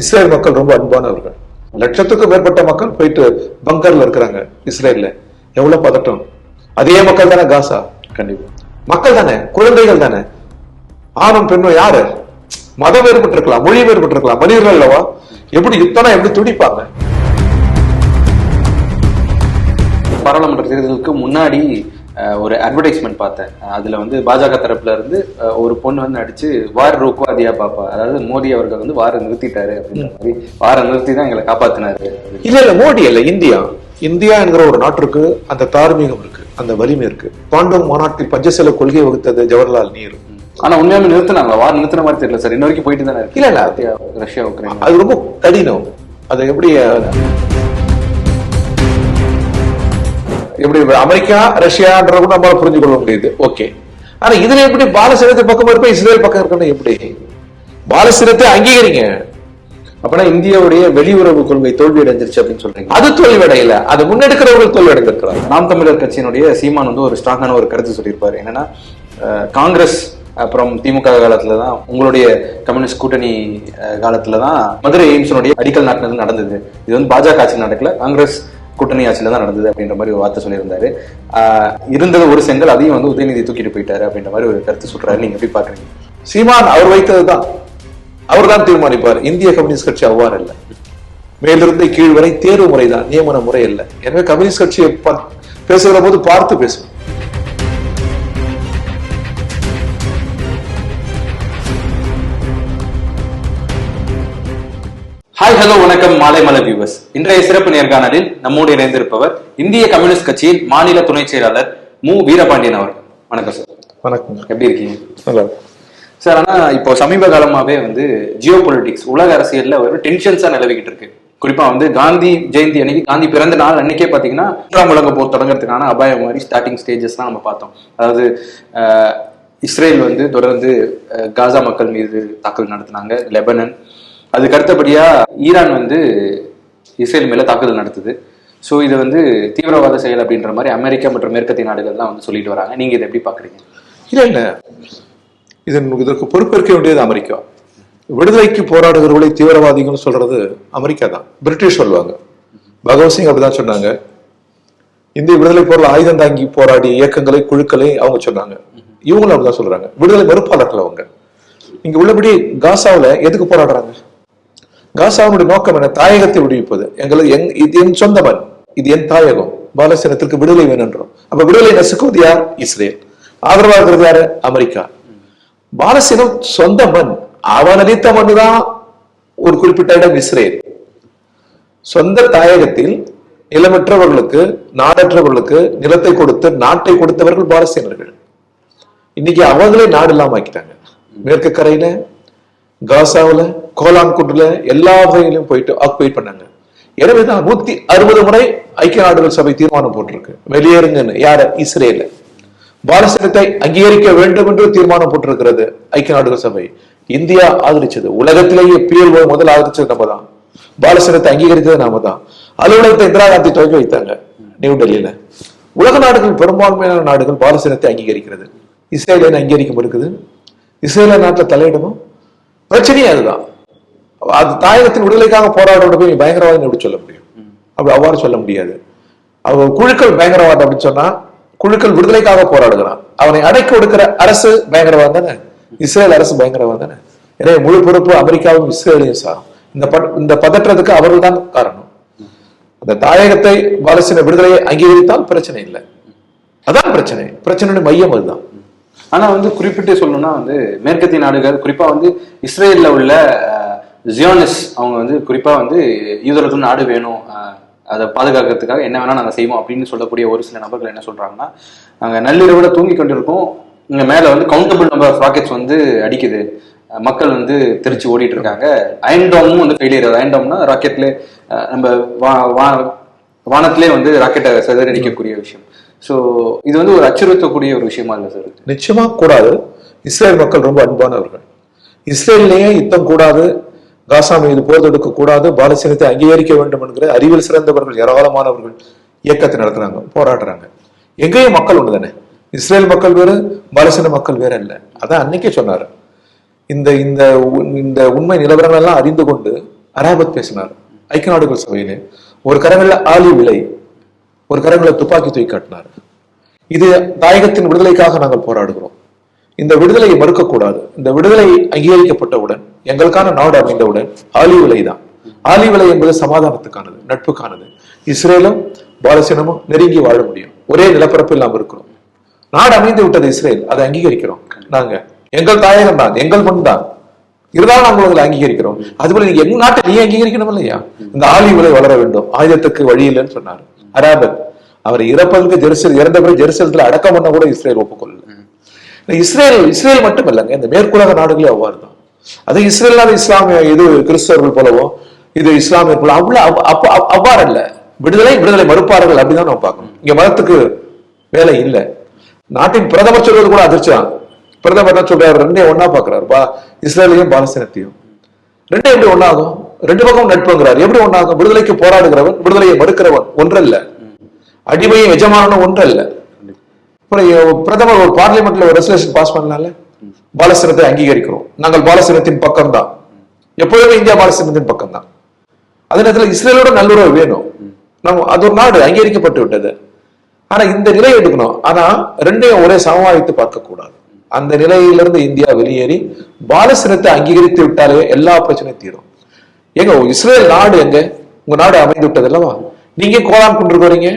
Israel மக்கள் ரொம்ப அன்பானவர்கள். லட்சத்துக்கும் மேற்பட்ட மக்கள் போயிட்டு பங்கர்ல இருக்கிறாங்க இஸ்ரேல்ல. எவ்வளவு பதட்டம்? அதே மக்கள் தானே காசா? கண்டிப்பா. மக்கள் தானே? குழந்தைகள் தானே? ஆணும் பெண்ணும் யாரு? மதம் வேறுபட்டிருக்கலாம் மொழி வேறுபட்டிருக்கலாம் மனிதர்கள் அல்லவா? எப்படி யுத்தம்னா எப்படி துடிப்பாங்க? பாராளுமன்ற தேர்தலுக்கு முன்னாடி ஒரு அட்வர்டைஸ்மெண்ட் பார்த்தேன். அதுல வந்து பாஜக தரப்புல இருந்து ஒரு பொண்ணு வந்து நடிச்சு வார் ரோக்கோ அதியா பாப்பா. அதாவது மோடி அவர்கள் வந்து வார நிறுத்திட்டாரு அப்படின்ற மாதிரி வார நிறுத்தி தான் எங்களை காப்பாத்தினாரு. இல்ல இல்ல மோடி இல்ல இந்தியா. இந்தியா என்கிற ஒரு நாட்டிற்கு அந்த தார்மீகம் இருக்கு அந்த வலிமை இருக்கு. குவாண்டம் மாநாட்டில் பஞ்சசெல கொள்கை வகுத்தது ஜவஹர்லால் நேரு. ஆனா உண்மையாவே நிறுத்தினாங்களா? வார் நிறுத்தின மாதிரி தெரியல சார். இன்ன வரைக்கும் போயிட்டு தானே இருக்கு. இல்ல, இல்ல. Russia Ukraine. அது ரொம்ப கடினம். அது எப்படி எப்படி அமெரிக்கா ரஷ்யான்ற கூட நம்மளால புரிஞ்சு கொள்ள முடியுது. ஓகே ஆனா இதுல எப்படி பாலஸ்தீனத்து பக்கம் இருப்ப இஸ்ரேல் பக்கம் இருக்கணும் எப்படி? பாலஸ்தீனத்தை அங்கீகரிங்க. அப்பனா இந்தியாவுடைய வெளியுறவு கொள்கை தோல்வி அடைஞ்சிருச்சு அப்படின்னு சொல்றீங்க. அது தோல்வியடையல அது முன்னெடுக்கிறவர்கள் தோல்வியடைந்திருக்கிறாங்க நாம் தமிழர் கட்சியினுடைய சீமான் வந்து ஒரு ஸ்ட்ராங்கான ஒரு கருத்து சொல்லியிருப்பாரு. என்னன்னா காங்கிரஸ் அப்புறம் திமுக காலத்துல தான் உங்களுடைய கம்யூனிஸ்ட் கூட்டணி காலத்துல தான் மதுரை எய்ம்ஸனுடைய அடிக்கல் நாட்டினது நடந்தது. இது வந்து பாஜக ஆட்சியில் நடக்கல. காங்கிரஸ் கூட்டணி ஆட்சியில தான் நடந்தது அப்படின்ற மாதிரி ஒரு வார்த்தை சொல்லியிருந்தாரு. ஆஹ், இருந்தது ஒரு செங்கல் அதையும் வந்து உதயநிதி தூக்கிட்டு போயிட்டாரு அப்படின்ற மாதிரி ஒரு கருத்து சொல்றாரு நீங்க எப்படி பாக்குறீங்க சீமான் அவர் வைத்ததுதான் அவர்தான் தீர்மானிப்பார். இந்திய கம்யூனிஸ்ட் கட்சி அவ்வாறு இல்ல மேலிருந்து கீழ் வரை தேர்வு முறைதான் நியமன முறை இல்லை எனவே கம்யூனிஸ்ட் கட்சியை பேசுகிற போது பார்த்து பேசும் ஹலோ வணக்கம். மாலை மலை வியூவர்ஸ் இன்றைய சிறப்பு நேர்காணலில் நம்மோடு இணைந்திருப்பவர் இந்திய கம்யூனிஸ்ட் கட்சியின் மாநில துணை செயலாளர் மு. வீரபாண்டியன் அவர்கள். வணக்கம் சார் வணக்கம். எப்படி இருக்கீங்க? நல்லா. சார் ஆனா இப்போ சமீப காலமாவே வந்து ஜியோ பொலிட்டிக்ஸ் உலக அரசியல்ல ஒரு டென்ஷன்ஸா நிலவிக்கிட்டு இருக்கு. குறிப்பா வந்து காந்தி ஜெயந்தி அன்னைக்கு காந்தி பிறந்த நாள் அன்னைக்கே பாத்தீங்கன்னா மூன்றாம் உலக போர் தொடங்குறதுக்கான அபாயம் மாதிரி ஸ்டார்டிங் ஸ்டேஜஸ் தான் நம்ம பார்த்தோம். அதாவது இஸ்ரேல் வந்து தொடர்ந்து காசா மக்கள் மீது தாக்குதல் நடத்தினாங்க. லெபனன் அதுக்கு அடுத்தபடியா ஈரான் வந்து இஸ்ரேல் மேல தாக்குதல் நடத்துது. ஸோ இது வந்து தீவிரவாத செயல் அப்படின்ற மாதிரி அமெரிக்கா மற்றும் மேற்கத்திய நாடுகள்லாம் வந்து சொல்லிட்டு வராங்க. நீங்க இதை எப்படி பாக்குறீங்க இல்ல இல்ல. இதன் இதற்கு பொறுப்பேற்க வேண்டியது அமெரிக்கா. விடுதலைக்கு போராடுகிறவர்களை தீவிரவாதிகள்னு சொல்றது அமெரிக்கா தான். பிரிட்டிஷ் சொல்லுவாங்க. பகவத்சிங் அப்படிதான் சொன்னாங்க. இந்திய விடுதலை பொருள் ஆயுதம் தாங்கி போராடிய இயக்கங்களை குழுக்களை அவங்க சொன்னாங்க. இவங்களும் அப்படிதான் சொல்றாங்க. விடுதலை மறுப்பாளர்கள் அவங்க. இங்க உள்ளபடி காசாவில் எதுக்கு போராடுறாங்க? காசாவுடைய நோக்கம் என்ன? தாயகத்தை விடுவிப்பது. எங்களுக்கு எங் இது என் சொந்த மண் இது என் தாயகம். பாலஸ்தீனத்திற்கு விடுதலை வேணுன்றோம். அப்ப விடுதலை நசுக்குவது யார்? இஸ்ரேல். ஆதரவா இருக்கிறது யாரு? அமெரிக்கா. பாலஸ்தீனம் சொந்த மண் அவன் அளித்த மண் தான் ஒரு குறிப்பிட்ட இடம் இஸ்ரேல். சொந்த தாயகத்தில் நிலமற்றவர்களுக்கு நாடற்றவர்களுக்கு நிலத்தை கொடுத்து நாட்டை கொடுத்தவர்கள் பாலஸ்தீனர்கள். இன்னைக்கு அவங்களே நாடு இல்லாம ஆக்கிட்டாங்க. மேற்கு கரையில காசாவுல கோலான் குண்டுல எல்லா வகையிலும் போயிட்டு ஆக்குபை பண்ணாங்க. எனவேதான் நூத்தி அறுபது முறை ஐக்கிய நாடுகள் சபை தீர்மானம் போட்டிருக்கு. வெளியேறுங்கன்னு. யார? இஸ்ரேல. பாலஸ்தீனத்தை அங்கீகரிக்க வேண்டும் என்று தீர்மானம் போட்டிருக்கிறது ஐக்கிய நாடுகள் சபை. இந்தியா ஆதரிச்சது. உலகத்திலேயே பிஎல்ஓ முதல் ஆதரிச்சது நம்ம தான் பாலஸ்தீனத்தை அங்கீகரித்தது நாம தான் அலுவலகத்தை இந்திரா காந்தி துவக்கி வைத்தாங்க. நியூ டெல்லியில. உலக நாடுகள் பெரும்பான்மையான நாடுகள் பாலஸ்தீனத்தை அங்கீகரிக்கிறது. இஸ்ரேலை அங்கீகரிக்க இருக்குது? இஸ்ரேல நாட்டில் தலையிடணும்? பிரச்சனையே அதுதான். அது தாயகத்தின் விடுதலைக்காக போராட போய் நீ பயங்கரவாதம் எப்படி சொல்ல முடியும்? அப்படி அவ்வாறு சொல்ல முடியாது. அவ குழுக்கள் பயங்கரவாதம் அப்படின்னு சொன்னா குழுக்கள் விடுதலைக்காக போராடுகிறான். அவனை அடைக்க ஒடுக்கிற அரசு பயங்கரவாதம் தானே? இஸ்ரேல் அரசு பயங்கரவாதம் தானே? எனவே முழு பொறுப்பு அமெரிக்காவும் இஸ்ரேலையும் சாரும். இந்த பட்- இந்த பதற்றத்துக்கு அவர்கள் தான் காரணம். அந்த தாயகத்தை பாலஸ்தீன விடுதலையை அங்கீகரித்தால் பிரச்சனை இல்லை. அதான் பிரச்சனை. பிரச்சனையுடைய மையம் அதுதான். ஆனா வந்து குறிப்பிட்டு சொல்லணும்னா வந்து மேற்கத்திய நாடுகள் குறிப்பா வந்து இஸ்ரேல்ல உள்ள ஜியோனிஸ் அவங்க வந்து குறிப்பாக வந்து யூதர்களுக்கு நாடு வேணும் அதை பாதுகாக்கிறதுக்காக என்ன வேணா நாங்கள் செய்வோம் அப்படின்னு சொல்லக்கூடிய ஒரு சில நபர்கள் என்ன சொல்றாங்கன்னா நாங்கள் நள்ளிரவில் தூங்கி கொண்டிருக்கோம். இங்கே மேலே வந்து கவுண்டபிள் நம்பர் ஆஃப் ராக்கெட்ஸ் வந்து அடிக்குது. மக்கள் வந்து திருச்சி ஓடிட்டு இருக்காங்க. அயன்டோமும் வந்து ஃபெயிலியர் அயன்டோம்னா ராக்கெட்ல நம்ம வா- வானத்திலே வந்து ராக்கெட்டை சிதறடிக்கக்கூடிய விஷயம். ஸோ இது வந்து ஒரு அச்சுறுத்தக்கூடிய ஒரு விஷயமா இல்லை சார் நிச்சயமா கூடாது. இஸ்ரேல் மக்கள் ரொம்ப அன்பானவர்கள். இஸ்ரேல்லையே யுத்தம் கூடாது. காசா மீது போர் தொடுக்க கூடாது பாலஸ்தீனத்தை அங்கீகரிக்க வேண்டும் என்கிற அறிவில் சிறந்தவர்கள் ஏராளமானவர்கள் இயக்கத்தை நடத்துறாங்க போராடுறாங்க. எங்கேயும் மக்கள் ஒன்று தானே இஸ்ரேல் மக்கள் வேறு பாலஸ்தீன மக்கள் வேற இல்லை அதான் அன்னைக்கே சொன்னார். இந்த இந்த இந்த உண்மை நிலவரங்கள் எல்லாம் அறிந்து கொண்டு அராபத் பேசினார். ஐக்கிய நாடுகள் சபையிலே ஒரு கரங்களில் ஆலி விலை ஒரு கரங்களை துப்பாக்கி தூக்கி காட்டினார். இது தாயகத்தின் விடுதலைக்காக நாங்கள் போராடுகிறோம். இந்த விடுதலையை மறுக்கக்கூடாது இந்த விடுதலை அங்கீகரிக்கப்பட்டவுடன் எங்களுக்கான நாடு அமைந்தவுடன் ஆலி விலை தான். ஆலி விலை என்பது சமாதானத்துக்கானது நட்புக்கானது. இஸ்ரேலும் பாலசீனமும் நெருங்கி வாழ முடியும். ஒரே நிலப்பரப்பு இல்லாமல் இருக்கிறோம். நாடு அமைந்து விட்டது இஸ்ரேல். அதை அங்கீகரிக்கிறோம். நாங்க எங்கள் தாயகம் தான் எங்கள் மண் தான். இருந்தாலும் நாங்கள் உங்களை அங்கீகரிக்கிறோம். அதுபோல நீங்க எங்க நாட்டை நீ அங்கீகரிக்கணும் இல்லையா? இந்த ஆலி விலை வளர வேண்டும். ஆயுதத்துக்கு வழி இல்லைன்னு சொன்னார். அராபத் அவர் இறப்பதற்கு ஜெருசல் இறந்த பிறகு ஜெருசலத்துல அடக்கம் பண்ண கூட இஸ்ரேல் ஒப்புக்கொள்ளல. இந்த இஸ்ரேல் இஸ்ரேல் மட்டும் இல்லைங்க இந்த மேற்குலக நாடுகளே அவ்வாறு தான் அது இஸ்ரேலாத இஸ்லாமிய இது கிறிஸ்தவர்கள் போலவோ இது இஸ்லாமியர் போல அவ்வளவு அவ்வாறு அல்ல விடுதலை விடுதலை மறுப்பார்கள் அப்படிதான் நம்ம பார்க்கணும். இங்க மதத்துக்கு வேலை இல்லை. நாட்டின் பிரதமர் சொல்வது கூட அதிர்ச்சி தான். பிரதமர் என்ன சொல்றாரு? ரெண்டே ஒண்ணா பாக்குறாரு பா இஸ்ரேலையும் பாலஸ்தீனத்தையும். ரெண்டே எப்படி ஒண்ணாகும்? ரெண்டு பக்கம் நட்புங்கிறார். எப்படி ஒன்னாகும் விடுதலைக்கு போராடுகிறவன் விடுதலையை மறுக்கிறவன் ஒன்றல்ல. அடிமையும் எஜமானனும் ஒன்றல்ல. அப்புறம் பிரதமர் ஒரு பார்லிமெண்ட்ல ஒரு ரெசல்யூஷன் பாஸ் பண்ணலாம்ல? பாலஸ்தீனத்தை அங்கீகரிக்கிறோம். நாங்கள் பாலஸ்தீனத்தின் பக்கம்தான். எப்பொழுதுமே இந்தியா பாலஸ்தீனத்தின் பக்கம்தான். அதே நேரத்தில் இஸ்ரேலோட நல்லுறவு வேணும். நம்ம அது ஒரு நாடு அங்கீகரிக்கப்பட்டு விட்டது. ஆனா இந்த நிலை எடுக்கணும். ஆனா ரெண்டையும் ஒரே சமவாய்த்து பார்க்க கூடாது அந்த நிலையிலிருந்து இந்தியா வெளியேறி பாலஸ்தீனத்தை அங்கீகரித்து விட்டாலே எல்லா பிரச்சனையும் தீரும். எங்க இஸ்ரேல் நாடு எங்க? உங்க நாடு அமைந்து விட்டது அல்லவா? நீங்க கோலாம் கொண்டு வரீங்க?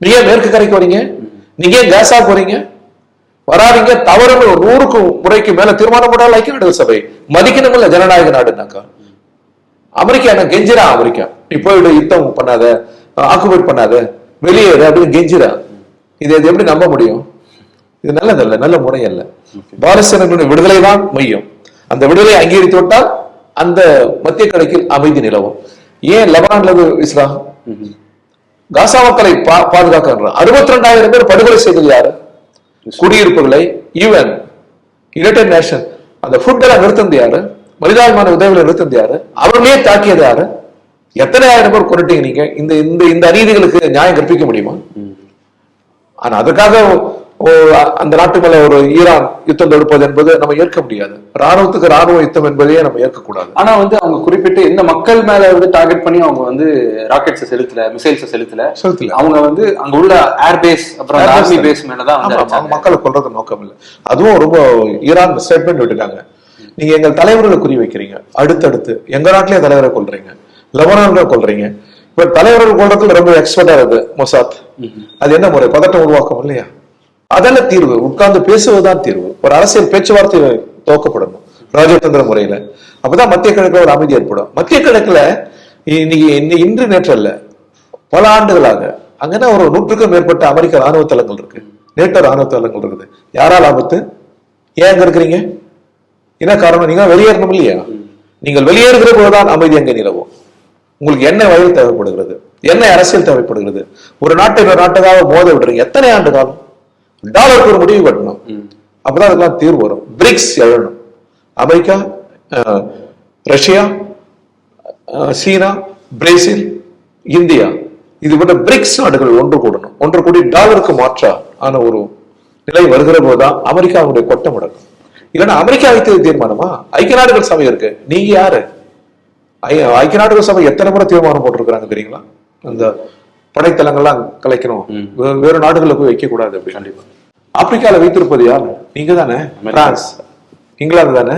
நீங்க ஏன் மேற்கு கரைக்கு வரீங்க? நீங்க ஏன் போறீங்க வராதீங்க தவறுன்னு ஒரு நூறுக்கு முறைக்கு மேல தீர்மானம் போட்டால் ஐக்கிய நாடுகள் சபை. மதிக்கணும்ல ஜனநாயக நாடுனாக்கா. அமெரிக்கா என்ன கெஞ்சிரா அமெரிக்கா. நீ போயிடு யுத்தம் பண்ணாத ஆக்குபைட் பண்ணாத வெளியேறு அப்படின்னு கெஞ்சிரா இது இது எப்படி நம்ப முடியும்? இது நல்லதல்ல நல்ல முறை அல்ல பாலஸ்தீனங்களுடைய விடுதலை தான் மையம். அந்த விடுதலை அங்கீகரித்து விட்டால் அந்த மத்திய கிழக்கில் அமைதி நிலவும். ஏன் லெபனான்ல இஸ்லாம்? காசா மக்களை பா- பாதுகாக்க அறுபத்தி ரெண்டாயிரம் பேர் படுகொலை செய்தது யாரு? குடியிருப்புகளை ஈவன் யுனைடெட் நேஷன் அந்த ஃபுட் எல்லாம் நிறுத்தது யாரு? மனிதாபிமான உதவிகளை நிறுத்தது யாரு? அவர்களே தாக்கியது யாரு? எத்தனை ஆயிரம் பேர் கொண்டுட்டீங்க நீங்க? இந்த இந்த இந்த அநீதிகளுக்கு நியாயம் கற்பிக்க முடியுமா? ஆனா அதுக்காக அந்த நாட்டு மேல ஒரு ஈரான் யுத்தம் தொடுப்பது என்பது நம்ம ஏற்க முடியாது. ராணுவத்துக்கு ராணுவ யுத்தம் என்பதையே நம்ம ஏற்கக்கூடாது. ஆனா வந்து அவங்க குறிப்பிட்டு இந்த மக்கள் மேல வந்து டார்கெட் பண்ணி அவங்க வந்து ராக்கெட்ஸ் செலுத்தல மிசைல்ஸ் செலுத்தல. செலுத்தல. அவங்க வந்து அங்க உள்ள ஏர் பேஸ் அப்புறம் ஆர்மி. பேஸ் மேலதான். மக்களை கொல்றது நோக்கம் இல்லை. அதுவும் ரொம்ப ஈரான் ஸ்டேட்மெண்ட் விட்டுட்டாங்க. நீங்க எங்கள் தலைவர்களை குறி வைக்கிறீங்க. அடுத்தடுத்து எங்க நாட்டிலேயே தலைவரை கொல்றீங்க. லெபனான்ல கொல்றீங்க. இப்ப தலைவர்கள் கொல்றதுல ரொம்ப எக்ஸ்பர்ட்டா இருக்கு மொசாத். அது என்ன முறை? பதட்டம் உருவாக்கம் இல்லையா? அதெல்லாம் தீர்வு உட்கார்ந்து பேசுவதுதான் தீர்வு. ஒரு அரசியல் பேச்சுவார்த்தை துவக்கப்படணும் ராஜதந்திர முறையில. அப்பதான் மத்திய கிழக்குல ஒரு அமைதி ஏற்படும். மத்திய கிழக்குல இன்னைக்கு இன்று நேற்று அல்ல பல ஆண்டுகளாக அங்கன்னா ஒரு நூற்றுக்கும் மேற்பட்ட அமெரிக்க ராணுவ தளங்கள் இருக்கு. நேட்டோ ராணுவ தளங்கள் இருக்குது. யாரால் ஆபத்து? ஏன் அங்க இருக்கிறீங்க? என்ன காரணம்? நீங்க வெளியேறணும் இல்லையா? நீங்கள் வெளியேறுகிற போதுதான் அமைதி அங்கே நிலவும். உங்களுக்கு என்ன வயல் தேவைப்படுகிறது? என்ன அரசியல் தேவைப்படுகிறது? ஒரு நாட்டை ஒரு நாட்டுக்காக மோத விடுறீங்க. எத்தனை ஆண்டு காலம்? டாலருக்கு ஒரு முடிவு கட்டணும். அப்பதான் அதுக்கெல்லாம் தீர்வு வரும். BRICS எழணும். America Russia China Brazil India. இது போன்ற பிரிக்ஸ் நாடுகள் ஒன்று கூடணும். ஒன்று கூடி டாலருக்கு மாற்றா ஆன ஒரு நிலை வருகிற போதுதான் அமெரிக்காவுடைய கொட்டம் முடக்கும். இல்லைன்னா அமெரிக்கா வைத்தது தீர்மானமா? ஐக்கிய நாடுகள் சபை இருக்கு. நீங்க யாரு? ஐக்கிய நாடுகள் சபை எத்தனை முறை தீர்மானம் போட்டிருக்கிறாங்க தெரியுங்களா? அந்த படைத்தளங்கள்லாம் கலைக்கணும். வேறு நாடுகளில் போய் வைக்க கூடாது அப்படி. கண்டிப்பா. ஆப்பிரிக்கால வைத்திருப்பது யார்? நீங்க தானே பிரான்ஸ். இங்கிலாந்து தானே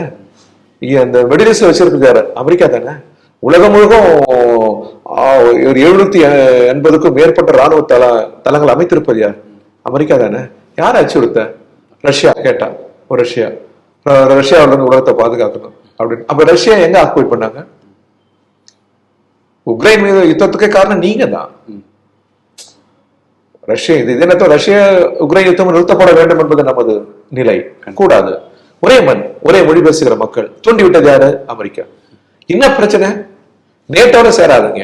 அந்த மெடிலிஸ்ட் வச்சிருக்கிறது யாரு அமெரிக்கா தானே? உலகம் முழுக்கும் ஒரு எழுநூத்தி எண்பதுக்கும் மேற்பட்ட ராணுவ தள தளங்கள் அமைத்திருப்பது யார்? அமெரிக்கா தானே? யார் அச்சுறுத்த? ரஷ்யா கேட்டா. ரஷ்யா. ர- ரஷ்யாவுல இருந்து உலகத்தை பாதுகாக்கணும். அப்படின்னு அப்ப ரஷ்யா எங்க ஆக்குபை பண்ணாங்க? உக்ரைன் மீது யுத்தத்துக்கு காரணம் நீங்க தான் ரஷ்யா இது இது என்னத்தோ ரஷ்யா உக்ரைன் யுத்தம் நிறுத்தப்பட வேண்டும் என்பது நமது நிலை. கூடாது. ஒரே மண் ஒரே மொழி பேசுகிற மக்கள். தூண்டி விட்டது யாரு? அமெரிக்கா. என்ன பிரச்சனை? நேட்டோட சேராதுங்க.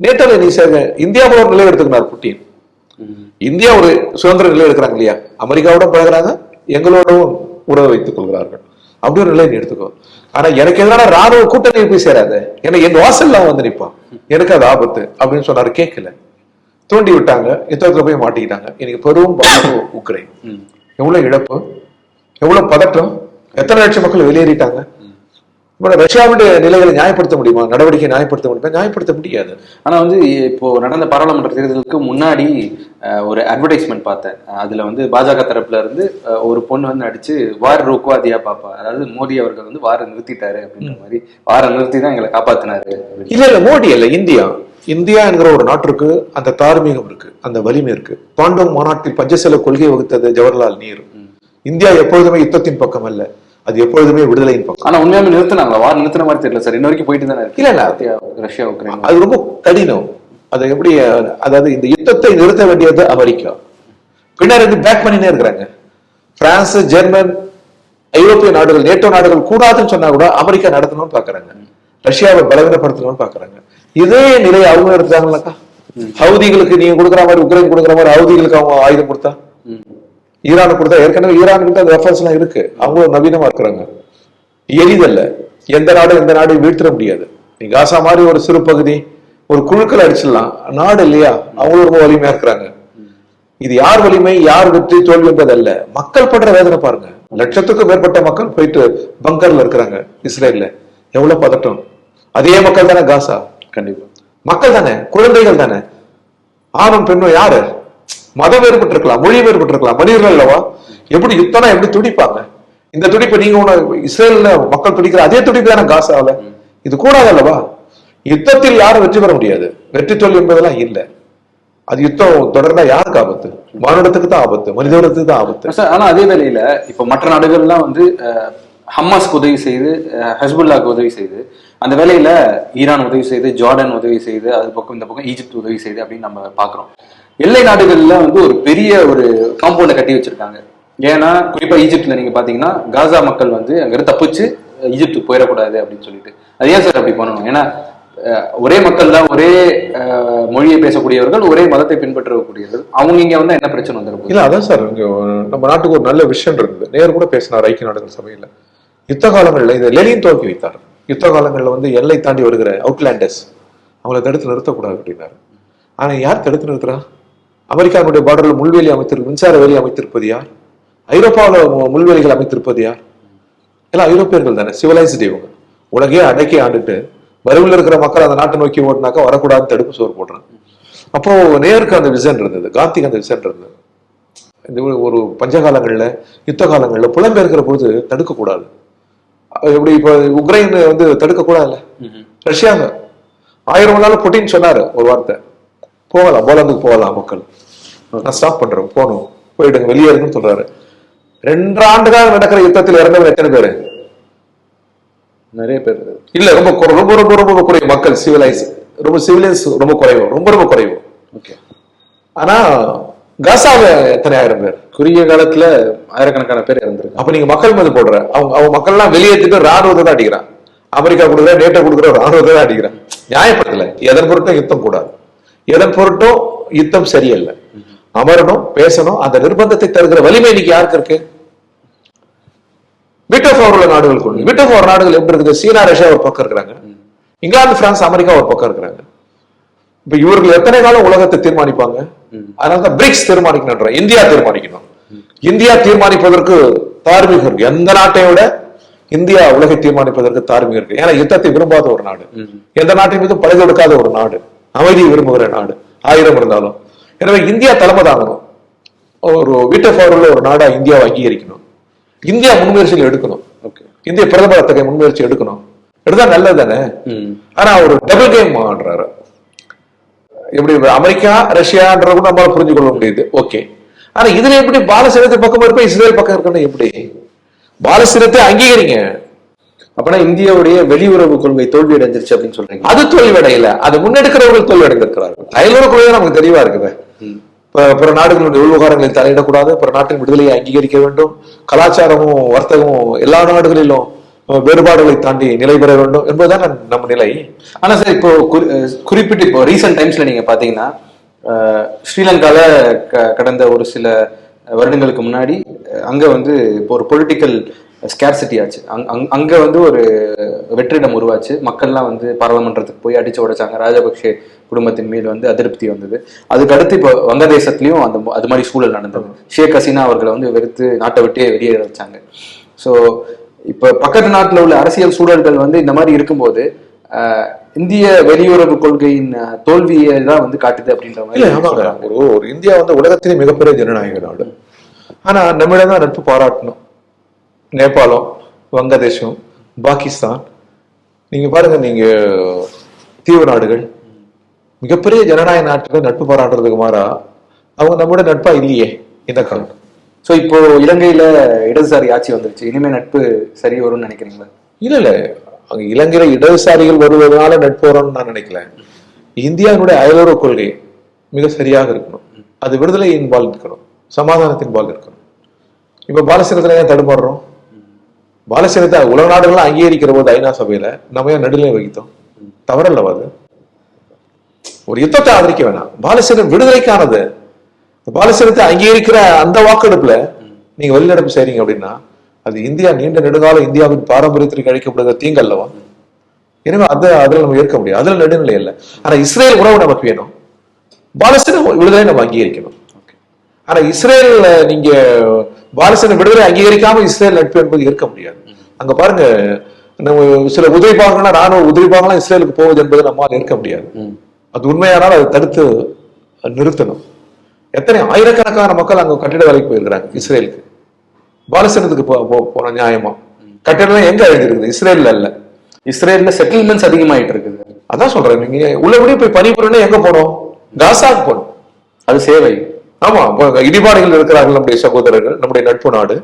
நேட்டோல நீ சேருங்க. இந்தியாவோட ஒரு நிலை எடுத்துக்கினார் புட்டின். இந்தியா ஒரு சுதந்திர நிலை எடுக்கிறாங்க இல்லையா? அமெரிக்காவோட பழகுறாங்க எங்களோடவும் உறவு வைத்துக் கொள்கிறார்கள். அப்படி ஒரு நிலை நீ எடுத்துக்கோ. ஆனா எனக்கு எதிரான ராணுவ கூட்டணி போய் சேராத. ஏன்னா என் வாசல்ல அவன் வந்து நிற்பான் எனக்கு அது ஆபத்து. அப்படின்னு சொன்னாரு கேட்கல. தூண்டி விட்டாங்க யுத்தத்துல போய் மாட்டிக்கிட்டாங்க. இன்னைக்கு பெரும் பாதிப்பு உக்ரைன். எவ்வளவு இழப்பு எவ்வளவு பதட்டம் எத்தனை லட்சம் மக்கள் வெளியேறிட்டாங்க? இப்ப ரஷ்யாவுடைய நிலைகளை நியாயப்படுத்த முடியுமா? நடவடிக்கை நியாயப்படுத்த முடியுமா? நியாயப்படுத்த முடியாது. ஆனா வந்து இப்போ நடந்த பாராளுமன்ற தேர்தலுக்கு முன்னாடி ஒரு அட்வர்டைஸ்மெண்ட் பார்த்தேன். அதுல வந்து பாஜக தரப்புல இருந்து ஒரு பொண்ணு வந்து நடிச்சு வார் ரோக்குவா தியா பாப்பா. அதாவது மோடி அவர்கள் வந்து வார நிறுத்திட்டாரு அப்படின்ற மாதிரி வார நிறுத்தி தான் எங்களை காப்பாத்தினாரு. இல்ல இல்ல மோடி இல்ல இந்தியா. இந்தியா என்கிற ஒரு நாட்டிற்கு அந்த தார்மீகம் இருக்கு அந்த வலிமை இருக்கு. பாண்டவ் மாநாட்டில் பஞ்சசல கொள்கை வகுத்தது ஜவஹர்லால் நேரு. இந்தியா எப்பொழுதுமே யுத்தத்தின் பக்கம் அல்ல அது எப்பொழுதுமே விடுதலையின் பக்கம். ஆனா உண்மையாவே நிறுத்தினாங்களா? வார் நிறுத்தின மாதிரி தெரியல சார். இன்ன வரைக்கும் போயிட்டு தானே இல்ல, இல்ல. Russia, Russia Ukraine. அது ரொம்ப கடினம். அது எப்படி அதாவது இந்த யுத்தத்தை நிறுத்த வேண்டியது அமெரிக்கா. பின்னர் இது பேக் பண்ணினே இருக்கிறாங்க. பிரான்ஸ் ஜெர்மன் ஐரோப்பிய நாடுகள் நேட்டோ நாடுகள் கூடாதுன்னு சொன்னா கூட அமெரிக்கா நடத்தணும்னு பாக்குறாங்க. ரஷ்யாவை பலவீனப்படுத்தணும்னு பாக்குறாங்க. இதே நிலையை அவங்க எடுத்தாங்களாக்கா ஹவுதிகளுக்கு நீங்க கொடுக்குற மாதிரி உக்ரைன் கொடுக்குற மாதிரி ஹவுதிகளுக்கு அவங்க ஆயுதம் கொடுத்தா. ஈரானுக்கு கொடுத்தா? ஏற்கனவே ஈரானுக்கு அந்த வெஃபன்ஸ் எல்லாம் இருக்கு. அவங்களும் நவீனமா இருக்கிறாங்க. எளிதல்ல எந்த நாடும் எந்த நாடையும் வீழ்த்திட முடியாது. நீ காசா மாதிரி ஒரு சிறு பகுதி ஒரு குழுக்கள் அடிச்சிடலாம். நாடு இல்லையா? அவங்களும் ரொம்ப வலிமையா இருக்கிறாங்க. இது யார் வலிமை யார் வெற்றி தோல்வி என்பது அல்ல மக்கள் படுற வேதனை பாருங்க. லட்சத்துக்கும் மேற்பட்ட மக்கள் போயிட்டு பங்கர்ல இருக்கிறாங்க இஸ்ரேல்ல. எவ்வளவு பதட்டம். அதே மக்கள் தானே காசா? கண்டிப்பா. மக்கள் தானே குழந்தைகள் தானே. ஆணும் பெண்ணும் யாரு? மதம் வேறுபட்டு இருக்கலாம் மொழி வேறுபட்டு இருக்கலாம் மனிதர்கள் அல்லவா எப்படி யுத்தம்னா எப்படி துடிப்பாங்க? இந்த துடிப்பு நீங்க ஒண்ணு இஸ்ரேல்ல மக்கள் துடிக்கிற அதே துடிப்பு தானே காசாவில் இது கூடாது அல்லவா? யுத்தத்தில் யாரும் வெற்றி பெற முடியாது. வெற்றி தோல்வி என்பதெல்லாம் இல்ல. அது யுத்தம் தொடர்ந்தா யாருக்கு ஆபத்து? மானுடத்துக்கு தான் ஆபத்து மனிதவரத்துக்கு தான் ஆபத்து. ஆனா அதே வேளையில இப்ப மற்ற நாடுகள்லாம் வந்து ஹமாஸ்க்கு உதவி செய்து ஹஸ்புல்லாக்கு உதவி செய்து அந்த வேலையில ஈரான் உதவி செய்து ஜார்டன் உதவி செய்து அது பக்கம் இந்த பக்கம் ஈஜிப்ட் உதவி செய்து அப்படின்னு நம்ம பாக்குறோம் எல்லை நாடுகள்ல வந்து ஒரு பெரிய ஒரு காம்பவுண்ட கட்டி வச்சிருக்காங்க. ஏன்னா குறிப்பா ஈஜிப்ட்ல நீங்க பாத்தீங்கன்னா காசா மக்கள் வந்து அங்கிருந்து தப்பிச்சு ஈஜிப்டுக்கு போயிடக்கூடாது அப்படின்னு சொல்லிட்டு. அது ஏன் சார் அப்படி பண்ணணும்? ஏன்னா ஒரே மக்கள் தான் ஒரே மொழியை பேசக்கூடியவர்கள் ஒரே மதத்தை பின்பற்றக்கூடியவர்கள். அவங்க இங்க வந்து என்ன பிரச்சனை வந்துருக்கும் இல்ல அதான் சார் இங்க நம்ம நாட்டுக்கு ஒரு நல்ல விஷயம் இருக்குது. நேரு கூட பேசினார் ஐக்கிய நாடுகள் சபையில. யுத்த காலங்களில் இதை லெனின் துவக்கி வைத்தார். யுத்த காலங்கள்ல வந்து எல்லை தாண்டி வருகிற அவுட்லேண்டர்ஸ் அவங்கள தடுத்து நிறுத்தக்கூடாது அப்படின்னாரு. ஆனா யார் தடுத்து நிறுத்துறா? அமெரிக்காவுடைய பார்டரில் முள்வேலி அமைத்திரு மின்சார வேலி அமைத்திருப்பது யார்? ஐரோப்பாவில் முள்வேலிகள் அமைத்திருப்பது யார்? எல்லாம் ஐரோப்பியர்கள் தானே சிவிலைஸ்டு இவங்க. உலகையே அடக்கி ஆண்டுட்டு வறுமையில் இருக்கிற மக்கள் அந்த நாட்டை நோக்கி ஓட்டினாக்கா வரக்கூடாதுன்னு தடுப்பு சோறு போடுறாங்க. அப்போ நேருக்கு அந்த விசன் இருந்தது காந்திக்கு அந்த விசன் இருந்தது. இந்த ஒரு- பஞ்சகாலங்களில் பஞ்சகாலங்கள்ல யுத்த காலங்கள்ல புலம்பெயர்க்கிற போது தடுக்கக்கூடாது. எப்படி இப்ப உக்ரைன் வந்து தடுக்கக்கூடாதுல்ல? ரஷ்யாங்க. ஆயிரம் நாள் புட்டின் சொன்னாரு ஒரு வார்த்தை. போகலாம் போலந்துக்கு போகலாம் மக்கள். நான் ஸ்டாப் பண்றேன் போகணும். போயிடுங்க வெளியேறுங்கன்னு சொல்றாரு. ரெண்டு ஆண்டுகால நடக்கிற யுத்தத்தில் இறந்தவர் எத்தனை பேரு? நிறைய பேர். இல்ல ரொம்ப ரொம்ப ரொம்ப ரொம்ப குறைவு மக்கள் சிவிலைஸ் ரொம்ப சிவிலியன்ஸ் ரொம்ப குறைவு ரொம்ப ரொம்ப குறைவு. ஓகே. ஆனா காசால எத்தனை ஆயிரம் பேர்? குறுகிய காலத்துல ஆயிரக்கணக்கான பேர் இறந்திருக்காங்க. அப்ப நீங்க மக்கள் மீது போடுற அவங்க அவங்க மக்கள் எல்லாம் வெளியேற்றிட்டு ராணுவத்தை தான் அடிக்கிறான். அமெரிக்கா கொடுக்குற நேட்டோ கொடுக்குற ராணுவத்தை தான் அடிக்கிறான். நியாயப்படுத்தல. எதன் பொருட்டும் யுத்தம் கூடாது. எதன் பொருட்டும் யுத்தம் சரியல்ல. அமரணும் பேசணும் அந்த நிர்பந்தத்தை தருகிற வலிமை இன்னைக்கு யாருக்கு இருக்கு? விட்டோ உள்ள நாடுகள் கொண்டு விட்டோ நாடுகள் எப்படி இருக்குது? சீனா ரஷ்யா ஒரு பக்கம் இருக்கிறாங்க. இங்கிலாந்து பிரான்ஸ் அமெரிக்கா ஒரு பக்கம் இருக்கிறாங்க. இப்ப இவர்கள் எத்தனை காலம் உலகத்தை தீர்மானிப்பாங்க? அதனாலதான் பிரிக்ஸ் தீர்மானிக்கணும் இந்தியா தீர்மானிக்கணும். இந்தியா தீர்மானிப்பதற்கு தார்மீகம் இருக்கு. எந்த நாட்டை விட இந்தியா உலகை தீர்மானிப்பதற்கு தார்மீகம் இருக்கு. ஏன்னா யுத்தத்தை விரும்பாத ஒரு நாடு. எந்த நாட்டின் மீதும் பழி கொடுக்காத ஒரு நாடு. அமைதியை விரும்புகிற நாடு. ஆயிரம் இருந்தாலும். எனவே இந்தியா தலைமை தாங்கணும். ஒரு வீட்டை உள்ள ஒரு நாடா இந்தியாவை அங்கீகரிக்கணும். இந்தியா முன்முயற்சிகள் எடுக்கணும். ஓகே. இந்திய பிரதமர் அத்தகைய முன்முயற்சி எடுக்கணும். எடுத்தா நல்லது தானே? ஆனா ஒரு டபுள் கேம் ஆடுறாரு. எப்படி அமெரிக்கா ரஷ்யான்றது கூட நம்மளால புரிஞ்சு கொள்ள முடியுது. ஓகே. ஆனா இதுல எப்படி பாலஸ்தீனத்து பக்கம் இருப்ப இஸ்ரேல் பக்கம் இருக்கணும் எப்படி? பாலஸ்தீனத்தை அங்கீகரிங்க. அப்பனா இந்தியாவுடைய வெளியுறவு கொள்கை தோல்வி அடைஞ்சிருச்சு அப்படின்னு சொல்றீங்க. அது தோல்வியடையல. அது முன்னெடுக்கிறவர்கள் தோல்வியடைந்திருக்கிறார்கள். அயல்வர கொள்கை நமக்கு தெளிவா இருக்குது. பிற நாடுகளுடைய உள்விவகாரங்களில் தலையிடக்கூடாது. பிற நாட்டின் விடுதலையை அங்கீகரிக்க வேண்டும். கலாச்சாரமும் வர்த்தகமும் எல்லா நாடுகளிலும் வேறுபாடுகளை தாண்டி நிலை பெற வேண்டும். என்பதுதான் நம்- நம்ம நிலை. ஆனா சார் இப்போ குறிப்பிட்டு இப்போ ரீசெண்ட் டைம்ஸ்ல நீங்க பாத்தீங்கன்னா ஸ்ரீலங்காவில் க- கடந்த ஒரு சில வருடங்களுக்கு முன்னாடி அங்கே வந்து இப்போ ஒரு பொலிட்டிக்கல் ஸ்கேர்சிட்டி ஆச்சு. அங் அங் அங்கே வந்து ஒரு வெற்றிடம் உருவாச்சு. மக்கள்லாம் வந்து பாராளுமன்றத்துக்கு போய் அடிச்சு உடைச்சாங்க. ராஜபக்சே குடும்பத்தின் மீது வந்து அதிருப்தி வந்தது. அதுக்கு அடுத்து இப்போ வங்கதேசத்துலேயும் அந்த அது மாதிரி சூழல் நடந்தது. ஷேக் ஹசீனா அவர்களை வந்து வெறுத்து நாட்டை விட்டே வெளியே வச்சாங்க. ஸோ இப்போ பக்கத்து நாட்டில் உள்ள அரசியல் சூழல்கள் வந்து இந்த மாதிரி இருக்கும்போது இந்திய வெளியுறவு கொள்கையின் தோல்வியை தான் வந்து காட்டுது அப்படின்ற மாதிரி ஆமாங்க. ஒரு ஒரு இந்தியா வந்து உலகத்திலே மிகப்பெரிய ஜனநாயக நாடு. ஆனா நம்மிடம் தான் நட்பு பாராட்டணும். நேபாளம் வங்கதேசம் பாகிஸ்தான். நீங்க பாருங்க நீங்க தீவு நாடுகள். மிகப்பெரிய ஜனநாயக நாட்டுகள் நட்பு பாராட்டுறதுக்கு மாறா அவங்க நம்மோட நட்பா இல்லையே இந்த காலம். சோ இப்போ இலங்கையில இடதுசாரி ஆட்சி வந்துருச்சு. இனிமே நட்பு சரி வரும்னு நினைக்கிறீங்களா? இல்ல இல்ல. அங்க இலங்கையில இடதுசாரிகள் வருவதனால நட்போறோம்னு நான் நினைக்கல. இந்தியாவினுடைய அயலுறவு கொள்கை மிக சரியாக இருக்கணும். அது விடுதலையின் பால் இருக்கணும். சமாதானத்தின் பால் இருக்கணும். இப்ப பாலசீனத்துல ஏன் தடுமாறுறோம்? பாலசீனத்தை உலக நாடுகள்லாம் அங்கீகரிக்கிற போது ஐநா சபையில நம்ம ஏன் நடுநிலை வகித்தோம்? தவறல்லவா அது? ஒரு யுத்தத்தை ஆதரிக்க வேணாம். பாலசீனம் விடுதலைக்கானது. பாலசீனத்தை அங்கீகரிக்கிற அந்த வாக்கெடுப்புல நீங்க வெளிநடப்பு செய்றீங்க அப்படின்னா அது இந்தியா நீண்ட நெடுகால இந்தியாவின் பாரம்பரியத்திற்கு அழைக்கப்படுகிற தீங்கு அல்லவா எனவே அதை அதுல நம்ம ஏற்க முடியாது. அதுல நடுநிலை இல்லை. ஆனா இஸ்ரேல் உறவு நமக்கு வேணும். பாலஸ்தீன விடுதலை நம்ம அங்கீகரிக்கணும். ஆனா இஸ்ரேல் நீங்க பாலஸ்தீன விடுதலை அங்கீகரிக்காம இஸ்ரேல் நட்பு என்பது ஏற்க முடியாது. அங்க பாருங்க நம்ம சில உதவி பாகங்கள்லாம் ராணுவ உதவி பாகங்கள்லாம் இஸ்ரேலுக்கு போவது என்பது நம்மால் ஏற்க முடியாது. அது உண்மையானால் அதை தடுத்து நிறுத்தணும். எத்தனை ஆயிரக்கணக்கான மக்கள் அங்க கட்டிட வேலைக்கு போயிருக்கிறாங்க இஸ்ரேலுக்கு. பாலஸ்தீனத்துக்கு போ- போன நியாயமா? கட்டிடம் எங்க எழுதிருக்குது இஸ்ரேல்ல இல்ல. இஸ்ரேல்ல செட்டில்மெண்ட்ஸ் அதிகமாயிட்டு இருக்குது அதான் சொல்றேன் நீங்க உள்ளபடி போய் பணிபுரியணும் எங்க போனோம்? காசாக்கு போகணும் அது சேவை. ஆமா இடிபாடுகள் இருக்கிறார்கள் நம்முடைய சகோதரர்கள் நம்முடைய நட்பு நாடு.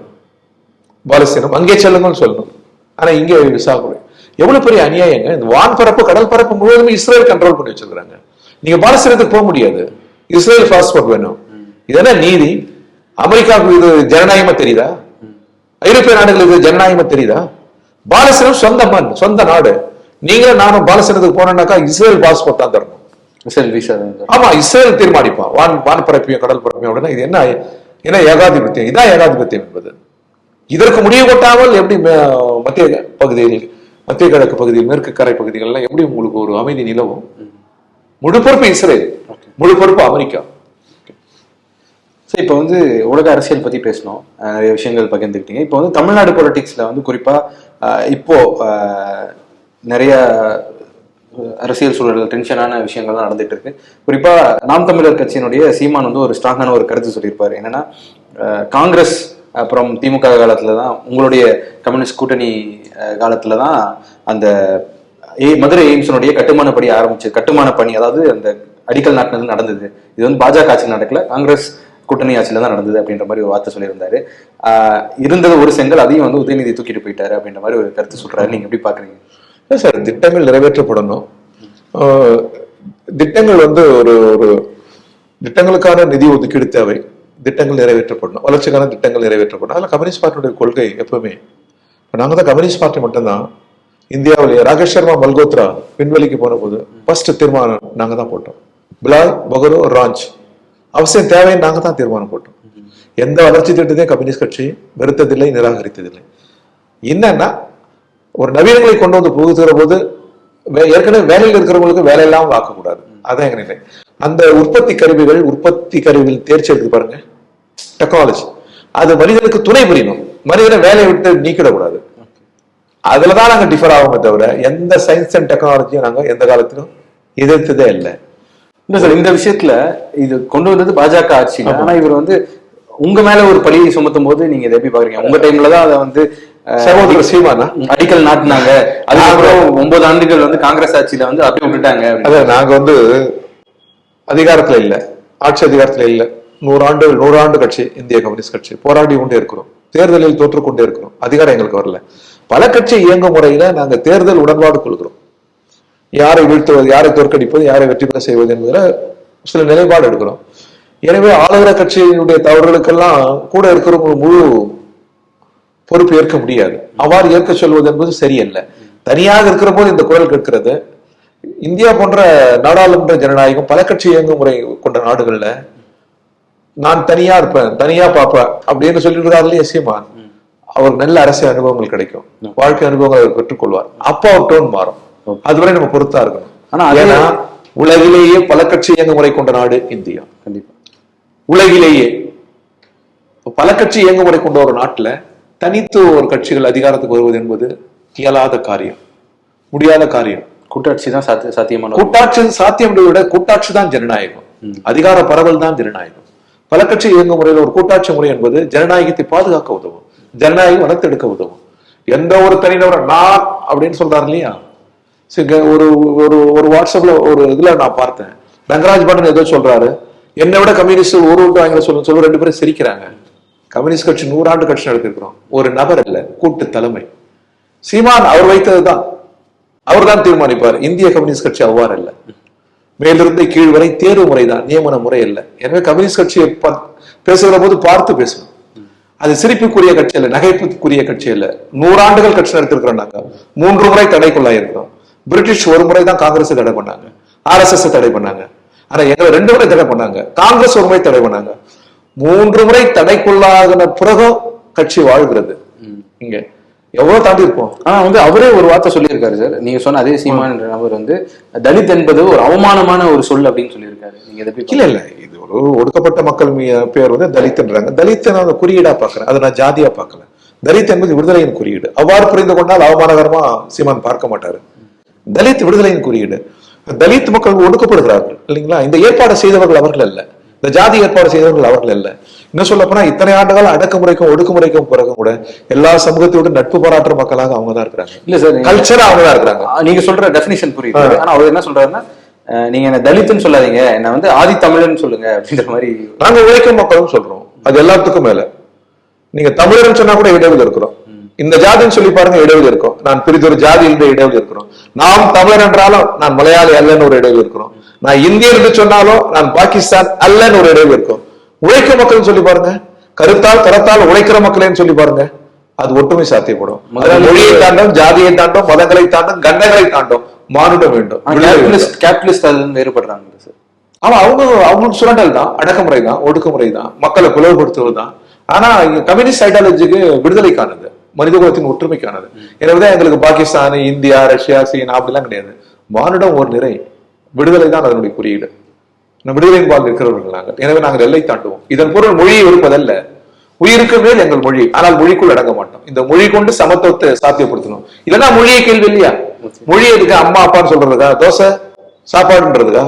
பாலஸ்தீனம் அங்கே செல்லுங்கன்னு சொல்லணும். ஆனா இங்கே விசாகுறை எவ்வளவு பெரிய அநியாயங்க. இந்த வான் பரப்பு கடல் பரப்பு முழுவதுமே இஸ்ரேல் கண்ட்ரோல் பண்ணி வச்சிருக்காங்க நீங்க பாலஸ்தீனத்துக்கு போக முடியாது. இஸ்ரேல் பாஸ்போர்ட் வேணும். இதெல்லாம் நீதி? அமெரிக்காவுக்கு இது ஜனநாயகமா தெரியுதா? ஐரோப்பிய நாடுகளுக்கு ஜனநாயகமா தெரியுதா? பாலஸ்தீனம் சொந்த மண் சொந்த நாடு. நீங்களும் நானும் பாலஸ்தீனத்துக்கு போனோம்னாக்கா இஸ்ரேல் பாஸ்போர்ட் தான் தரணும் இஸ்ரேல் விசா ஆமா இஸ்ரேல் தீர்மானிப்பான் வான் வான் பரப்பியும் கடல் பரப்பியும் அப்படின்னா இது என்ன என்ன ஏகாதிபத்தியம்? இதான் ஏகாதிபத்தியம் என்பது. இதற்கு முடிவு கொட்டாமல் எப்படி மத்திய பகுதியில் மத்திய கிழக்கு பகுதியில் மேற்கு கரை பகுதிகள்லாம் எப்படி உங்களுக்கு ஒரு அமைதி நிலவும்? முழு பொறுப்பு இஸ்ரேல். முழு பொறுப்பு அமெரிக்கா. ஸோ இப்போ வந்து உலக அரசியல் பற்றி பேசணும். நிறைய விஷயங்கள் பகிர்ந்துக்கிட்டீங்க. இப்போ வந்து தமிழ்நாடு பொலிட்டிக்ஸ்ல வந்து குறிப்பாக இப்போ நிறைய அரசியல் சூழல் டென்ஷனான விஷயங்கள்லாம் நடந்துட்டு இருக்கு குறிப்பா நாம் தமிழர் கட்சியினுடைய சீமான் வந்து ஒரு ஸ்ட்ராங்கான ஒரு கருத்து சொல்லியிருப்பாரு. என்னன்னா காங்கிரஸ் அப்புறம் திமுக காலத்துல தான் உங்களுடைய கம்யூனிஸ்ட் கூட்டணி காலத்துல தான் அந்த ஏ மதுரை எய்ம்ஸினுடைய கட்டுமான பணி ஆரம்பிச்சு கட்டுமான பணி அதாவது அந்த அடிக்கல் நாட்டினது நடந்தது. இது வந்து பாஜக ஆட்சியில் நடக்கல. காங்கிரஸ் கூட்டணி ஆட்சியில தான் நடந்தது அப்படின்ற மாதிரி ஒரு வார்த்தை சொல்லியிருந்தாரு. இருந்தது ஒரு செங்கல் அதையும் வந்து உதயநிதி தூக்கிட்டு போயிட்டாரு அப்படின்ற மாதிரி ஒரு கருத்து சொல்றாரு. நீங்க எப்படி பாக்குறீங்க? இல்லை சார் திட்டங்கள் நிறைவேற்றப்படணும். திட்டங்கள் வந்து ஒரு ஒரு திட்டங்களுக்கான நிதி ஒதுக்கீடு தேவை. திட்டங்கள் நிறைவேற்றப்படணும். வளர்ச்சிக்கான திட்டங்கள் நிறைவேற்றப்படணும். அதில் கம்யூனிஸ்ட் பார்ட்டியுடைய கொள்கை எப்பவுமே. இப்போ நாங்கள் தான் கம்யூனிஸ்ட் பார்ட்டி மட்டும்தான். இந்தியாவிலேயே ராகேஷ் சர்மா மல்கோத்ரா விண்வெளிக்கு போன போது ஃபர்ஸ்ட் தீர்மானம் நாங்கள் தான் போட்டோம். பிலாய் பகரோ ராஞ்ச். அவசியம் தேவைன்னு நாங்கள் தான் தீர்மானம் போட்டோம். எந்த வளர்ச்சி திட்டத்தையும் கம்யூனிஸ்ட் கட்சி வெறுத்ததில்லை நிராகரித்ததில்லை. என்னன்னா ஒரு நவீனங்களை கொண்டு வந்து புகுத்துகிற போது ஏற்கனவே வேலையில் இருக்கிறவங்களுக்கு வேலை இல்லாமல் ஆக்கக்கூடாது அதான் எங்க நிலை. அந்த உற்பத்தி கருவிகள் உற்பத்தி கருவிகள் தேர்ச்சி எடுத்து பாருங்க. டெக்னாலஜி அது மனிதனுக்கு துணை புரியணும் மனிதனை வேலையை விட்டு நீக்கிடக்கூடாது. அதுலதான் நாங்க டிஃபர் ஆகுமே தவிர எந்த சயின்ஸ் அண்ட் டெக்னாலஜியும் நாங்க எந்த காலத்திலும் எதிர்த்ததே இல்லை. இல்ல சார் இந்த விஷயத்துல இது கொண்டு வந்தது பாஜக ஆட்சி ஆனா இவர் வந்து உங்க மேல ஒரு பழியை சுமத்தும் போது நீங்க இதை எப்படி பாக்குறீங்க? உங்க டைம்ல தான் அதை வந்து சகோதரர் சீமானா? அடிக்கல் நாட்டினாங்க. அதுக்கப்புறம் ஒன்பது ஆண்டுகள் வந்து காங்கிரஸ் ஆட்சியில வந்து அப்படியே விட்டுட்டாங்க. அதான் நாங்க வந்து அதிகாரத்துல இல்ல. ஆட்சி அதிகாரத்துல இல்ல. நூறாண்டு நூறாண்டு கட்சி இந்திய கம்யூனிஸ்ட் கட்சி. போராடி கொண்டே இருக்கிறோம். தேர்தலில் தோற்று கொண்டே இருக்கிறோம். அதிகாரம் எங்களுக்கு வரல. பல கட்சி இயங்கும் முறையில நாங்க தேர்தல் உடன்பாடு கொள்கிறோம். யாரை வீழ்த்துவது யாரை தோற்கடிப்பது யாரை வெற்றி பெற செய்வது என்பதுல சில நிலைப்பாடு எடுக்கிறோம். எனவே ஆளுகிற கட்சியினுடைய தவறுகளுக்கெல்லாம் கூட இருக்கிறவங்க முழு பொறுப்பு ஏற்க முடியாது. அவ்வாறு ஏற்க சொல்வது என்பது சரியல்ல. தனியாக இருக்கிற போது இந்த குரல் கேட்கிறது. இந்தியா போன்ற நாடாளுமன்ற ஜனநாயகம் பல கட்சி இயங்கும் முறை கொண்ட நாடுகள்ல நான் தனியா இருப்பேன் தனியா பார்ப்பேன் அப்படின்னு சொல்லியிருக்காருல்லையே சீமான். அவருக்கு நல்ல அரசியல் அனுபவங்கள் கிடைக்கும். வாழ்க்கை அனுபவங்களை அவர் பெற்றுக்கொள்வார். அப்ப அவர் டோன் மாறும். அதுவரை நம்ம பொறுத்தா இருக்கணும். ஆனா ஏன்னா உலகிலேயே பல கட்சி இயங்கும் முறை கொண்ட நாடு இந்தியா. கண்டிப்பா. உலகிலேயே பல கட்சி இயங்குமுறை கொண்ட ஒரு நாட்டுல தனித்து ஒரு கட்சிகள் அதிகாரத்துக்கு வருவது என்பது இயலாத காரியம். முடியாத காரியம். கூட்டாட்சி தான் சாத்திய சாத்தியமான கூட்டாட்சி சாத்தியம் விட கூட்டாட்சி தான் ஜனநாயகம். அதிகார பரவல் தான் ஜனநாயகம். பல கட்சி இயங்கு முறையில் ஒரு கூட்டாட்சி முறை என்பது ஜனநாயகத்தை பாதுகாக்க உதவும். ஜனநாயகம் வளர்த்தெடுக்க உதவும். எந்த ஒரு தனிநபர் நான் அப்படின்னு சொல்றாரு இல்லையா? சரி, ஒரு ஒரு ஒரு வாட்ஸ்அப்ல ஒரு இதுல நான் பார்த்தேன். ரங்கராஜ் பட்டன் ஏதோ சொல்றாரு என்னை விட கம்யூனிஸ்ட் ஒரு ஓட்டு வாங்கி சொல்ல சொல்ல ரெண்டு பேரும் சிரிக்கிறாங்க. கம்யூனிஸ்ட் கட்சி நூறாண்டு கட்சி நடத்திருக்கிறோம் ஒரு நபர் இல்ல கூட்டு தலைமை. சீமான் அவர் வைத்ததுதான் அவர்தான் தீர்மானிப்பார். இந்திய கம்யூனிஸ்ட் கட்சி அவ்வாறு இல்ல மேலிருந்து கீழ் வரை தேர்வு முறைதான் நியமன முறை இல்லை எனவே கம்யூனிஸ்ட் கட்சியை பேசுகிற போது பார்த்து பேசணும். அது சிரிப்புக்குரிய கட்சி இல்ல நகைப்புக்குரிய கட்சி இல்ல நூறாண்டுகள் கட்சி நடத்திருக்கிறோம் நாங்க. மூன்று முறை தடைக்குள்ளாயிருக்கிறோம். பிரிட்டிஷ் ஒரு முறை தான் காங்கிரஸ் தடை பண்ணாங்க. ஆர்எஸ்எஸ் தடை பண்ணாங்க. ஆனா எங்களை ரெண்டு முறை தடை பண்ணாங்க. காங்கிரஸ் ஒரு முறை தடை பண்ணாங்க. மூன்று முறை தடைக்குள்ளாகின பிறகும் கட்சி வாழ்கிறது. இங்க எவ்வளவு தாண்டி இருப்போம்? ஆனா வந்து அவரே ஒரு வார்த்தை சொல்லியிருக்காரு சார். நீங்க சொன்ன அதே சீமான் என்ற நபர் வந்து தலித் என்பது ஒரு அவமானமான ஒரு சொல் அப்படின்னு சொல்லியிருக்காரு. நீங்க இதை இல்ல இல்ல. இது ஒரு ஒடுக்கப்பட்ட மக்கள் பேர் வந்து தலித்ன்றாங்க தலித் நான் குறியீடா பாக்குறேன் அதை நான் ஜாதியா பார்க்கல. தலித் என்பது விடுதலையின் குறியீடு. அவ்வாறு புரிந்து கொண்டால் அவமானகரமா சீமான் பார்க்க மாட்டாரு. தலித் விடுதலையின் குறியீடு. தலித் மக்கள் ஒடுக்கப்படுகிறார்கள் இல்லைங்களா? இந்த ஏற்பாடு செய்தவர்கள் அவர்கள் அல்ல. இந்த ஜாதி ஏற்பாடு செய்தவர்கள் அவர்கள் அல்ல. இன்னும் சொல்ல போனா இத்தனை ஆண்டுகால அடக்குமுறைக்கும் ஒடுக்குமுறைக்கும் பிறகு கூட எல்லா சமூகத்தோடு நட்பு பாராட்டுற மக்களாக அவங்க தான் இருக்கிறாங்க. இல்ல சார் கல்ச்சரா அவங்க தான் இருக்கிறாங்க. நீங்க சொல்ற டெபினிஷன் புரியுது. ஆனா அவர் என்ன சொல்றாருன்னா நீங்க என்ன தலித்துன்னு சொல்லாதீங்க என்ன வந்து ஆதி தமிழன் சொல்லுங்க அப்படின்ற மாதிரி நாங்க உழைக்கும் மக்களும் சொல்றோம். அது எல்லாத்துக்கும் மேல. நீங்க தமிழர்னு சொன்னா கூட இடைவெளி இருக்கிறோம். இந்த ஜாதின்னு சொல்லி பாருங்க இடைவெளி இருக்கும். நான் பிரிதொரு ஜாதி என்ற இடைவெளி இருக்கிறோம். நாம் தமிழர் என்றாலும் நான் மலையாளி அல்லன்னு ஒரு இடைவெளி இருக்கிறோம். நான் இந்தியர் என்று சொன்னாலும் நான் பாகிஸ்தான் அல்லன்னு ஒரு இடைவெளி இருக்கும். உழைக்கும் மக்கள் சொல்லி பாருங்க. கருத்தால் கரத்தால் உழைக்கிற மக்களேன்னு சொல்லி பாருங்க. அது ஒற்றுமை சாத்தியப்படும். மொழியை தாண்டும் ஜாதியை தாண்டும் மதங்களை தாண்டும் கண்டங்களை தாண்டும் மானுடம் வேண்டும். கேபிட்டலிஸ்ட் அது வேறுபடுறாங்க சார். ஆமா அவங்க அவங்களுக்கு சுரண்டல் தான். அடக்குமுறை தான் ஒடுக்குமுறை தான். மக்களை பிளவுபடுத்துவது தான். ஆனா கம்யூனிஸ்ட் ஐடியாலஜிக்கு விடுதலைக்கானது மனித குலத்தின் ஒற்றுமைக்கானது. எனவேதான் எங்களுக்கு பாகிஸ்தான் இந்தியா ரஷ்யா சீனா அப்படிலாம் கிடையாது. மானுடம் ஒரு நிறை விடுதலை தான் அதனுடைய குறியீடு. நம்ம விடுதலையின் பால் இருக்கிறவர்கள் நாங்கள். எனவே நாங்கள் எல்லை தாண்டுவோம். இதன் பொருள் மொழியை இருப்பதல்ல. உயிருக்கு மேல் எங்கள் மொழி. ஆனால் மொழிக்குள் அடங்க மாட்டோம். இந்த மொழி கொண்டு சமத்துவத்தை சாத்தியப்படுத்தணும். இல்லைன்னா மொழியை கேள்வி இல்லையா? மொழி எதுக்கு அம்மா அப்பான்னு சொல்றதுக்கா? தோசை சாப்பாடுன்றதுக்கா?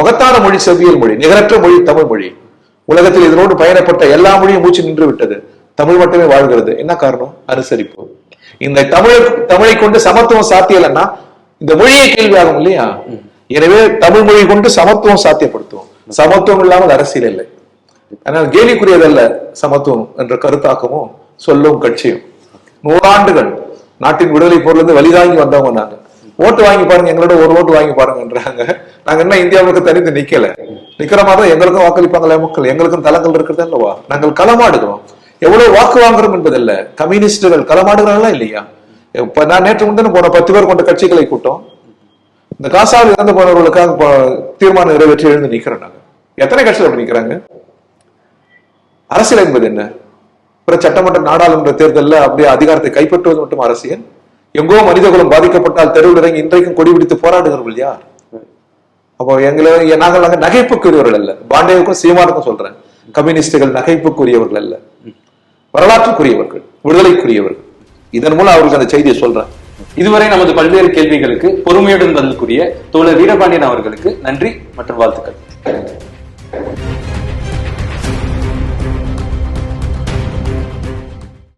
மகத்தான மொழி செவ்வியல் மொழி நிகரற்ற மொழி தமிழ் மொழி. உலகத்தில் இதனோடு பயணப்பட்ட எல்லா மொழியும் மூச்சு நின்று விட்டது. தமிழ் மட்டுமே வாழ்கிறது. என்ன காரணம்? அனுசரிப்பு. இந்த தமிழ் தமிழை கொண்டு சமத்துவம் சாத்தியலைன்னா இந்த மொழியை கேள்வியாகும் இல்லையா? எனவே தமிழ் மொழி கொண்டு சமத்துவம் சாத்தியப்படுத்துவோம். சமத்துவம் இல்லாமல் அரசியல் இல்லை. ஆனால் கேலிக்குரியதல்ல சமத்துவம் என்ற கருத்தாக்கமும் சொல்லும் கட்சியும். நூறாண்டுகள் நாட்டின் விடுதலை பொருளிருந்து வழிதாங்கி வந்தவங்க நாங்க. ஓட்டு வாங்கி பாருங்க எங்களோட ஒரு ஓட்டு வாங்கி பாருங்கன்றாங்க. நாங்க என்ன இந்தியாவுக்கு தனித்து நிக்கல. நிக்கிற மாதிரி எங்களுக்கும் வாக்களிப்பாங்களே மக்கள். எங்களுக்கும் தளங்கள் இருக்கிறது அல்லவா நாங்கள் களமாடுகிறோம். எவ்வளவு வாக்கு வாங்குறோம் என்பதல்ல. கம்யூனிஸ்டுகள் களமாடுகிறாங்களா இல்லையா? இப்ப நான் நேற்று முன்தினம் போன பத்து பேர் கொண்ட கட்சிகளை கூட்டம் இந்த காசாவில் இறந்து போனவர்களுக்காக தீர்மானம் நிறைவேற்றி எழுந்து நிக்கிறோம் நாங்க. எத்தனை கட்சிகள் அப்படி நிக்கிறாங்க அரசியல் என்பது என்ன? பிற சட்டமன்ற நாடாளுமன்ற தேர்தலில் அப்படியே அதிகாரத்தை கைப்பற்றுவது மட்டும் அரசியல்? எங்கோ மனிதகுலம் பாதிக்கப்பட்டால் தெருவில் இறங்கி இன்றைக்கும் கொடி பிடித்து போராடுகிறவர்கள் யார்? அப்போ எங்களை நாங்கள் நாங்கள் நகைப்புக்குரியவர்கள் அல்ல. பாண்டேவுக்கும் சீமானுக்கும் சொல்றேன். கம்யூனிஸ்டுகள் நகைப்புக்குரியவர்கள் அல்ல. வரலாற்றுக்குரியவர்கள் விடுதலைக்குரியவர்கள். இதன் மூலம் அவருக்கு அந்த செய்தியை சொல்றேன். இதுவரை நமது பல்வேறு கேள்விகளுக்கு பொறுமையுடன் பதில் கூறிய தோழர் வீரபாண்டியன் அவர்களுக்கு நன்றி மற்றும் வாழ்த்துக்கள்.